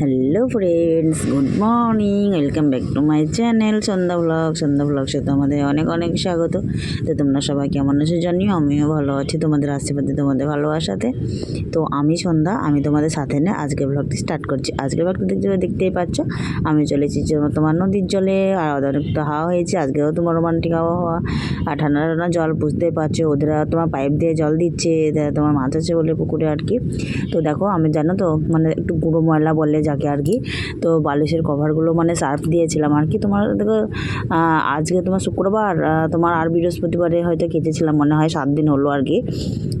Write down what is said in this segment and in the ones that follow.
Hello friends good morning welcome back to my channel Sandhya blog Sandhya ব্লগসে তোমাদের অনেক অনেক স্বাগত। তো তোমরা সবাই কেমন আছো জানিও? আমিও ভালো আছি, তোমাদের আশীর্বাদে, তোমাদের ভালোবাসাতে। তো আমি সন্ধ্যা, আমি তোমাদের সাথে নিয়ে আজকে ব্লগটি স্টার্ট করছি। আজকে ব্লগটি দেখতে দেখতেই পাচ্ছ, আমি চলেছি তোমার নদীর জলে। আর অনেকটা হাওয়া হয়েছে, আজকেও তোমার রোমান্টিক আবহাওয়া আর ঠান্ডা ঠান্ডা জল বুঝতেই পারছ, ওদের তোমার পাইপ দিয়ে জল দিচ্ছে তোমার মাছ আছে বলে পুকুরে আর কি। তো দেখো, আমি জানো তো মানে একটু গুঁড়ো ময়লা বলে যাকে আর কি। তো বালিশের কভারগুলো মানে সার্ফ দিয়েছিলাম আর কি। তোমার দেখো আজকে তোমার শুক্রবার তোমার আর বৃহস্পতিবারে হয়তো কেটেছিলাম মনে হয়, সাত দিন হলো আর কি।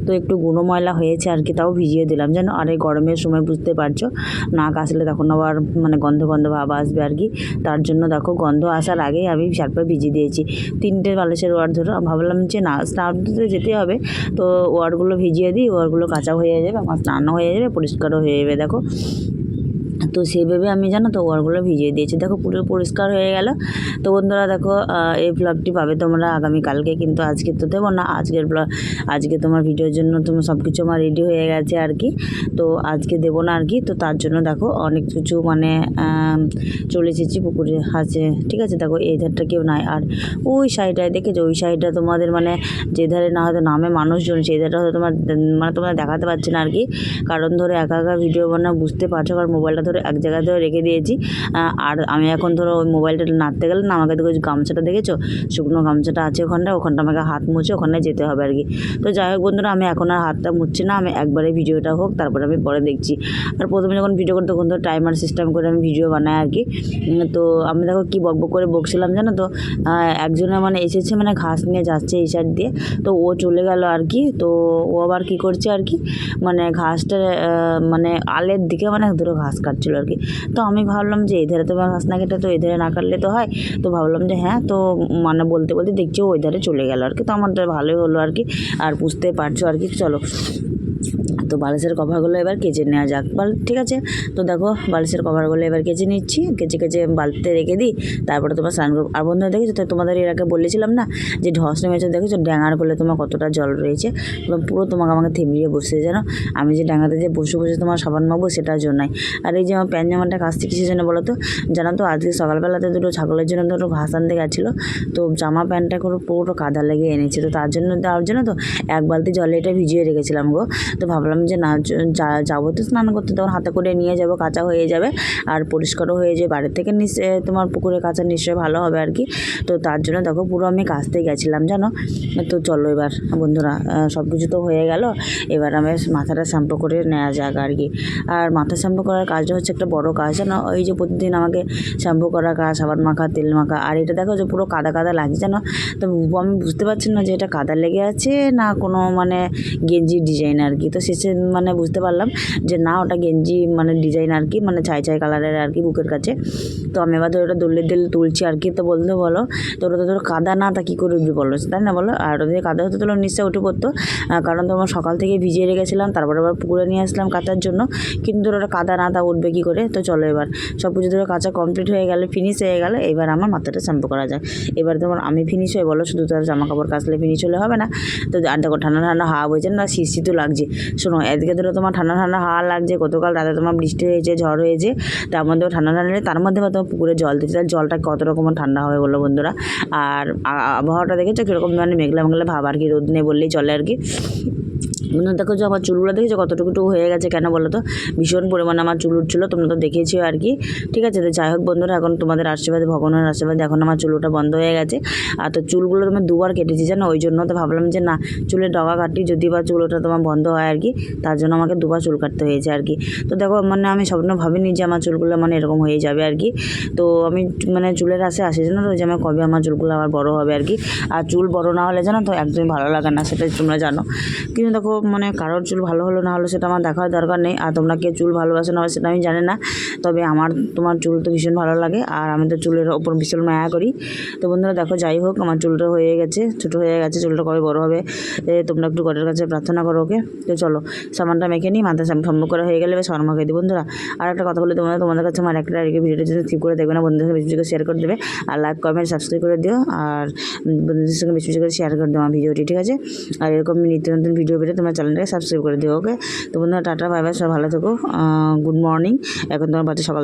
তো একটু গুঁড়ো ময়লা হয়েছে আর কি, তাও ভিজিয়ে দিলাম। যেন আর এই গরমের সময় বুঝতে পারছ, নাক আসলে তখন আবার মানে গন্ধ গন্ধ ভাব আসবে আর কি। তার জন্য দেখো, গন্ধ আসার আগেই আমি সার্ফে ভিজিয়ে দিয়েছি। তিনটে বালিশের ওয়ার ধরো ভাবলাম যে না, স্নান দিতে যেতে হবে। তো ওয়ারগুলো ভিজিয়ে দিই, ওয়ারগুলো কাঁচা হয়ে যাবে, আমার স্নানও হয়ে যাবে, পরিষ্কারও হয়ে যাবে, দেখো। তো সেইভাবে আমি জানো তো ওয়ারগুলো ভিজিয়ে দিয়েছি। দেখো পুরো পরিষ্কার হয়ে গেল। তো বন্ধুরা দেখো এই ব্লগটি পাবে তোমরা আগামীকালকে, কিন্তু আজকে তো দেবো না। আজকের ব্লগ আজকে তোমার ভিডিওর জন্য তোমার সব কিছু আমার রেডি হয়ে গেছে আর কি। তো আজকে দেবো না আর কি। তো তার জন্য দেখো অনেক কিছু মানে চলে এসেছি পুকুরে আছে ঠিক আছে? দেখো এই ধারটা কেউ নাই। আর ওই সাইডটায় দেখেছ? ওই সাইডটা তোমাদের মানে যে ধারে না হয়তো নামে মানুষজন, সেই ধারটা হয়তো তোমার মানে তোমরা দেখাতে পারছি না আর কি। কারণ ধরো একা একা ভিডিও বানা বুঝতে পারছ? কারণ মোবাইলটা ধরে এক জায়গায় ধরে রেখে দিয়েছি। আর আমি এখন ধরো ওই মোবাইলটা নাড়তে গেলে না, আমাকে দেখো গামছাটা দেখেছ? শুকনো গামছাটা আছে ওখানটা ওখানটা আমাকে হাত মুছে ওখানে যেতে হবে আর কি। তো যাই হোক বন্ধুরা, আমি এখন আর হাতটা মুছছি না, আমি একবারে ভিডিওটা হোক, তারপরে আমি পরে দেখছি। আর প্রথমে যখন ভিডিও করতে তখন তো টাইমার সিস্টেম করে আমি ভিডিও বানাই আর কি। তো আমি দেখো কি বকবক করে বকছিলাম জানো তো? একজনে মানে এসেছে মানে ঘাস নিয়ে যাচ্ছে এই সাইড দিয়ে। তো ও চলে গেল আর কি, তো ও আবার কি করছে আর কি মানে ঘাসটা মানে আলের দিকে মানে ধরো ঘাস কাটছিল আর কি। তো আমি ভাবলাম যে এধারে তো ঘাস না কেটে তো এধারে না কাটলে তো হয়। তো ভাবলাম যে হ্যাঁ তো মানে বলতে বলতে দেখছি ওই ধারে চলে গেল আর কি। তো আমারটা ভালোই হলো আর কি। আর বুঝতে পারছ আর কি। চলো। তো বালিশের কভারগুলো এবার কেচে নেওয়া যাক। বাল, ঠিক আছে? তো দেখো, বালিশের কভারগুলো এবার কেচে নিচ্ছি। কেচে কেচে বালতিতে রেখে দিই। তারপরে তোমার স্নান করব। আর বন্ধুরা, দেখেছ তো, তোমাদের এর আগে বলেছিলাম না, যে ঢস নেমেছে, দেখেছ? ড্যাঙার বলে তোমার কতটা জল রয়েছে? এবং পুরো তোমাকে আমাকে থেমড়িয়ে বসছে জানো? আমি যে ডাঙাতে যে বসে বসে তোমার সাবান মাখবো, সেটার জন্যই আর এই যে আমার প্যান জামাটা কাচতে কিসের জন্য বলো তো? জানো তো, আজকে সকালবেলাতে দুটো ছাগলের জন্য দুটো ঘাস আনতে গেছিল। তো জামা প্যান্টটা করে পুরো কাদা লেগে এনেছে। তো তার জন্য তার জন্য তো এক বালতি জলে এটা ভিজিয়ে রেখেছিলাম গো। তো ভাবলাম যে, না, যা- যাব তো স্নান করতে তখন হাতে করে নিয়ে যাব, কাঁচা হয়ে যাবে আর পরিষ্কারও হয়ে যাবে। বাড়ির থেকে নিশ্চয় তোমার পুকুরে কাঁচা নিশ্চয়ই ভালো হবে আর কি। তো তার জন্য দেখো পুরো আমি কাচতে গেছিলাম, জানো? তো চলো এবার বন্ধুরা সব কিছু তো হয়ে গেল। এবার আমি মাথাটা শ্যাম্পু করে নেওয়া যাক আর কি। আর মাথা শ্যাম্পু করার কাজটা হচ্ছে একটা বড় কাজ, জানো? ওই যে প্রতিদিন আমাকে শ্যাম্পু করা কাজ, সাবান মাখা, তেল মাখা, আর এটা দেখো যে পুরো কাদা কাদা লাগছে, জানো? তো আমি বুঝতে পারছি না যে এটা কাদা লেগে আছে না কোনো মানে গেঞ্জির ডিজাইন আর কি। তো শেষে মানে বুঝতে পারলাম যে, না, ওটা গেঞ্জি মানে ডিজাইন আর কি মানে ছাই ছাই কালারের আর কি বুকের কাছে। তো আমি এবার ধরো ওটা দলে দিল তুলছি আর কি। তো বলতে বলো, তো ওটা তো ধরো কাদা না, তা কী করে উঠবে বলো? তাই না বলো? আর ওদের কাদা হতো তোলো নিশ্চয় উঠে পড়তো। কারণ তোমার সকাল থেকে ভিজিয়ে রেখেছিলাম, তারপরে আবার পুকুরে নিয়ে আসলাম কাচার জন্য। কিন্তু ধরো ওটা কাদা না, তা উঠবে কী করে? তো চলো এবার। সব কিছু ধরো কাঁচা কমপ্লিট হয়ে গেলে ফিনিশ হয়ে গেলে, এবার আমার মাথাটা শ্যাম্পু করা যায়। এবার তোমার আমি ফিনিশ হয়ে বলো, শুধু তার জামা কাপড় কাচলে ফিনিশ হলে হবে না। তো আর দেখো ঠান্ডা ঠান্ডা হাওয়া বইছে না, শীত শীতও লাগছে। শোনো এদিকে ধরো তোমার ঠান্ডা ঠান্ডা হাওয়া লাগছে, গতকাল রাতে তোমার বৃষ্টি হয়েছে, ঝড় হয়েছে, তার মধ্যেও ঠান্ডা ঠান্ডা তার মধ্যে আবার তোমার পুকুরে জল দিচ্ছে তাহলে জলটা কত রকমের ঠান্ডা হবে বলো বন্ধুরা? আর আবহাওয়াটা দেখেছ কীরকম? মানে মেঘলা মেঘলা ভাব, আর কি রোদ নেই বললেই চলে আর কি। দেখো যে আমার চুলগুলো দেখেছ কতটুকু টুকু হয়ে গেছে কেন বলো তো? ভীষণ পরিমাণে আমার চুল উঠছিলো, তোমরা তো দেখেছ আর কি। ঠিক আছে, তো যাই হোক বন্ধুরা, এখন তোমাদের আশীর্বাদে, ভগবানের আশীর্বাদে এখন আমার চুলটা বন্ধ হয়ে গেছে। আর তো চুলগুলো তোমার দুবার কেটেছি জানো, ওই জন্য তো ভাবলাম যে না চুলের ডগা কাটি যদি বা চুলটা তোমার বন্ধ হয় আর কি তার জন্য আমাকে দুবার চুল কাটতে হয়েছে আর কি। তো দেখো মানে আমি স্বপ্ন ভাবিনি যে আমার চুলগুলো মানে এরকম হয়ে যাবে আর কি। তো আমি মানে চুলের আসে আসে জানো তো, যে আমার কবে আমার চুলগুলো আবার বড় হবে আর কি। আর চুল বড় না হলে জানো তো একদমই ভালো লাগে না সেটা তোমরা জানো। কিন্তু দেখো মানে কারোর চুল ভালো হলো না হলো সেটা আমার দেখার দরকার নেই। আর তোমরা কে চুল ভালোবাসো না সেটা আমি জানি না। তবে আমার, তোমার চুল তো ভীষণ ভালো লাগে। আর আমি তো চুলের ওপর ভীষণ মায়া করি। তো বন্ধুরা দেখো, যাই হোক, আমার চুলটা হয়ে গেছে, ছোটো হয়ে গেছে, চুলটা কবে বড় হবে তোমরা একটু গডের কাছে প্রার্থনা করো, ওকে? তো চলো সামানটা মেখে নিই মাথা সম্ভব করে হয়ে গেলে বেশ মাখে দিই বন্ধুরা। আর একটা কথা বলে তোমরা তোমাদের কাছে আমার একটা আরেকটা ভিডিওটা যদি স্কিপ করে দেখবে না, বন্ধুদের সঙ্গে বেশি শেয়ার করে দেবে। আর লাইক কমেন্ট সাবস্ক্রাইব করে দিও। আর বন্ধুদের সঙ্গে বেশি বেশি করে শেয়ার করে দেবো আমার ভিডিওটি ঠিক আছে? আর এরকম নিত্য নতুন ভিডিও পেলে তোমার চ্যানেলটাকে সাবস্ক্রাইব করে দিও ওকে তো বন্ধুরা, টাটা বাই বাই সব ভালো থেকো। গুড মর্নিং এখন তোমার বাচ্চা সকাল